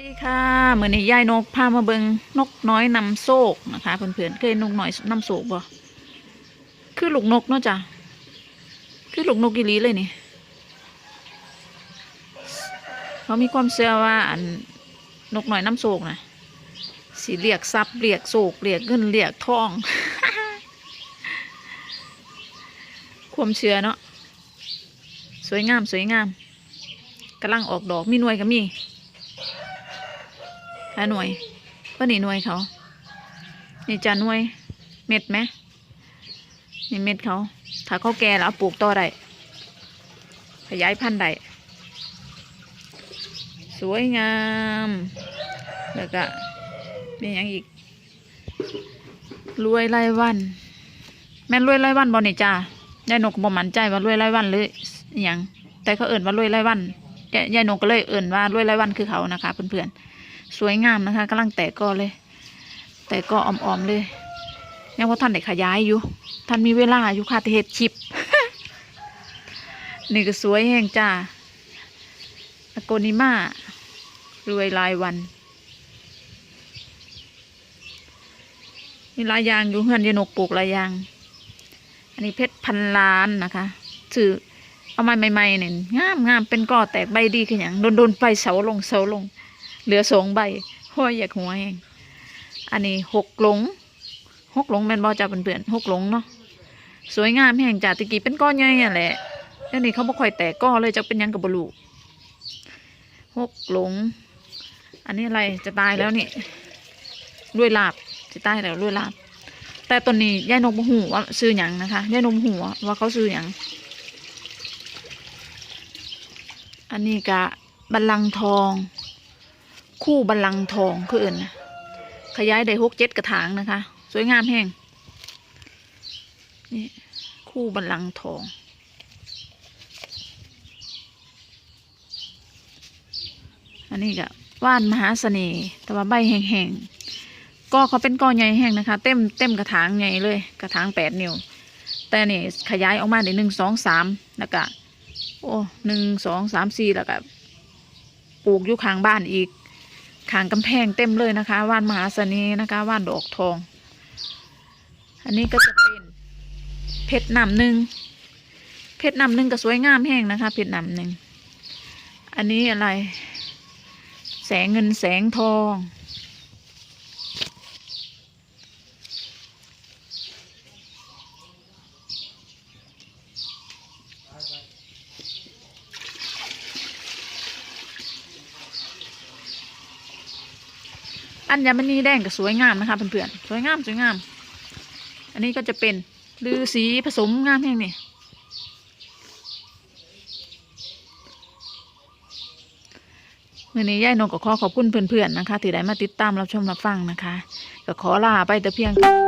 สวัสดีค่ะเหมือนนี้ยายนกพามาเบิงนกน้อยนำโศกนะคะเพื่อนๆเคยนกน้อยนำโศกบ่คือลูกนกเนาะจ้ะคือลูกนกอีหลีเลยนี่เขามีความเชื่อว่าอันนกน้อยนำโศกนะสีเรียกทรัพย์เรียกโศกเรียกเงินเรียกทอง ความเชื่อเนาะสวยงามสวยงามกำลังออกดอกมีหน่วยก็มี หาหน่วยว่านี่หน่วยเขา นี่จะหน่วย เม็ดไหมนี่เม็ดเขา ถ้าเขาแก่แล้วปลูกต่อได้ขยายพันธุ์ได้สวยงาม แล้วก็มีอย่างอีก รวยไรายวัน แม่รวยไรายวันบ่นี่จ้ายายนกก็บ่มั่นใจว่ารวยไรายวันหรืออย่างแต่เขาเอิ่นว่ารวยไรายวันยายยายนกก็เลยเอิ่นว่ารวยไรายวันคือเขานะคะเพื่อนๆ สวยงามนะคะกำลังแตกกอเลย แตกกออ่อมๆเลยยังว่าท่านได้ขยายอยู่ ท่านมีเวลาอยู่ค่ะแต่เห็ดชิปนี่ก็สวยแห้งจ้าอโกนิมารวยรายวัน มีลายยางอยู่เฮือนยนกปลูกลายยาง อันนี้เพชรพันล้านนะคะถือเอามาใหม่ๆเนี่ยงามงามเป็นกอแตกใบดีขึ้นอย่างโดนๆไปเสาลงเสาลง เหลือสองใบห้อยอยากหัวเองอันนี้หกหลงหกหลงแมนบอจ่าเปื่อนๆหกหลงเนาะสวยงามแห่งจ่าตะกี้เป็นก้อนใหญ่อะแหละแล้วนี่เขาบ่ค่อยแตกก้อเลยจะเป็นยังกับบลูหกหลง อันนี้อะไรจะตายแล้วนี่ด้วยลาบจะตายแล้วด้วยลาบ แต่ตอนนี้ยายนกหูว่าซื้อหยังนะคะยายนกหูว่าเขาซื้อหยังอันนี้กะบัลลังก์ทอง คู่บัลลังก์ทองคืออื่นนะขยายได้หกเจ็ดกระถางนะคะ สวยงามแห้งนี่คู่บัลลังก์ทอง อันนี้ก็ว่านมหาเสน่ห์แต่ว่าใบแห้งๆก็เขาเป็นก้อนใหญ่แห้งนะคะ เต็มเต็มกระถางใหญ่เลยกระถางแปดนิ้วแต่นี่ขยายออกมาได้หนึ่งสองสามแล้วก็โอ้หนึ่งสองสามสี่แล้วก็ปลูกอยู่ข้างบ้านอีก ขางกำแพงเต็มเลยนะคะ ว่านมหาเสน่ห์นะคะ ว่านดอกทอง อันนี้ก็จะเป็นเพชรนำหนึ่งเพชรนำหนึ่งก็สวยงามแห้งนะคะ เพชรนำหนึ่งอันนี้อะไร แสงเงินแสงทอง อัญมณีแดงก็สวยงามนะคะเพื่อนๆสวยงามสวยงาม อันนี้ก็จะเป็นลือสีผสมงามแห่งนี่มื่อนี้ย่ายนกก็ขอขอบคุณเพื่อนๆนะคะ ที่ได้มาติดตามรับชมรับฟังนะคะ ก็ขอลาไปแต่เพียง